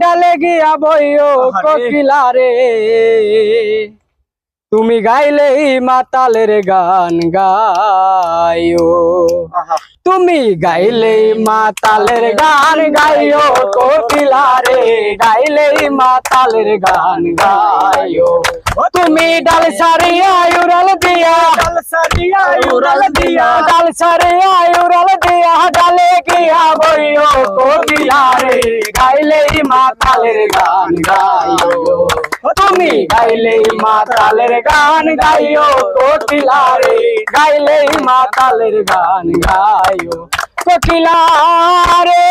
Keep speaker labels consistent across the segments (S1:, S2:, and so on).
S1: ডালে গিয়া বইও
S2: আহারে।
S1: কোকিলা রে। তুমি গাইলেই মাতালের গান গাইও।
S2: আহা।
S1: তুমি গাইলেই মাতালের গান গাইও কোকিলা রে। গাইলেই মাতালের গান গাইও। তুমি ডাল সারিয়া উড়াল দিয়া।
S2: ডাল সারিয়া উড়াল দিয়া।
S1: ডাল সারিয়া উড়াল দিয়া ডালে বইও কোকিলা গাইলেই মাতালের গান গাইও। তুমি গাইলেই মাতালের গান গাইও কোকিলা রে গাইলেই মাতালের গান গাইও। কোকিলা রে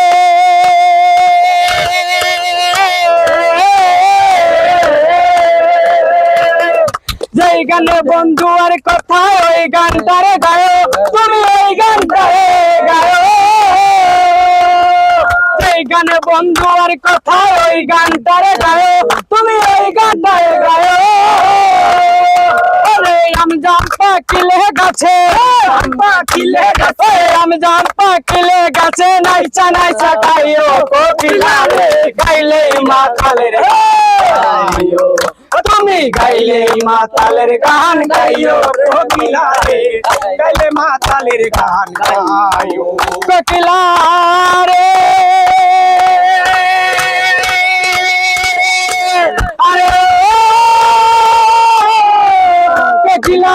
S1: যেই গানে বন্ধু আর কথা, ওই গানটারে গায়ো। তুমি ওই গানটারে গায়ো। গানে বন্ধু, আর কথা ওই গানটারে গায়ো। তুমি ওই গানটারে গায়ো। আমি জাম পাকিলে গাছে
S2: পাকিলে
S1: গাছে আমি গাছে, নাইচা নাইচা রে গাইলে গাইও তুমি গাইলে মাতালের গান গাইও
S2: রে গাইলে গান
S1: কোকিলা রে खिला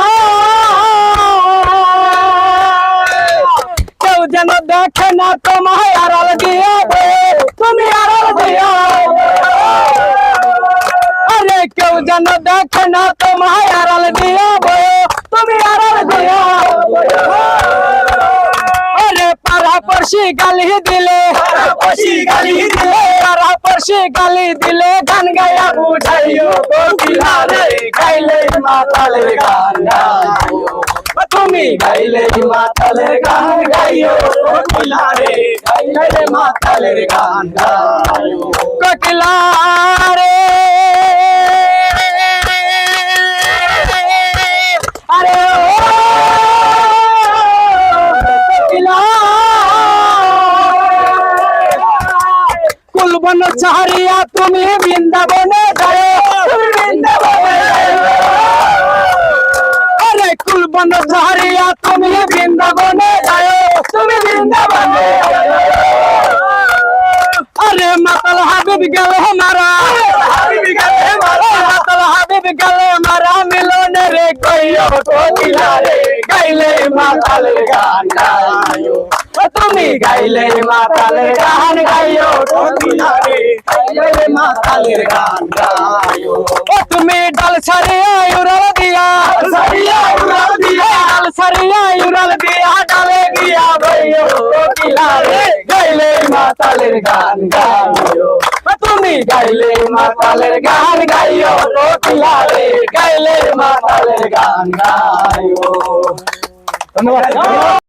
S1: क्यों जन देखना तुम अरल दिया तुम आरल दिया अरे क्यों जन देखना तुम अरल दिया दो तुम आरल दिया পড়শি গালি দিলে।
S2: পাড়াপড়শি গালি দিলে,
S1: পাড়া পড়শি গালি দিলে গান গায়া বুঝাইও কোকিলা রে। গাইলে মাতালের গান গাইও। তুমি গাইলে মাতালের গান গাইও
S2: কোকিলা রে। গাইলে মাতালের গান গাইও।
S1: কোকিলা জীবন ছাড়িয়া তুমি বৃন্দাবনে আরে কুলবন ছাড়িয়া তুমি বৃন্দাবনে যায় তুমি বৃন্দাবনে আরে মাতাল
S2: হাবিব গেল
S1: মারা। মাতাল হাবিব গেল মারা। মিলনে রে গাইলে মাতাল গান গাইও। তুমি গাইলে মাতাল গান গাইও
S2: কোকিলা গান
S1: ও তুমি ডাল সারিয়া উড়াল দিয়া।
S2: সারিয়া উড়াল দিয়া,
S1: ডাল সারিয়া উড়াল দিয়া ডালে গিয়া রে গাইলে মাতালের গান ও তুমি গাইলে মাতালের গান গাইও কোকিলা রে গাইলে মাতালের গান গাইও ধন্যবাদ।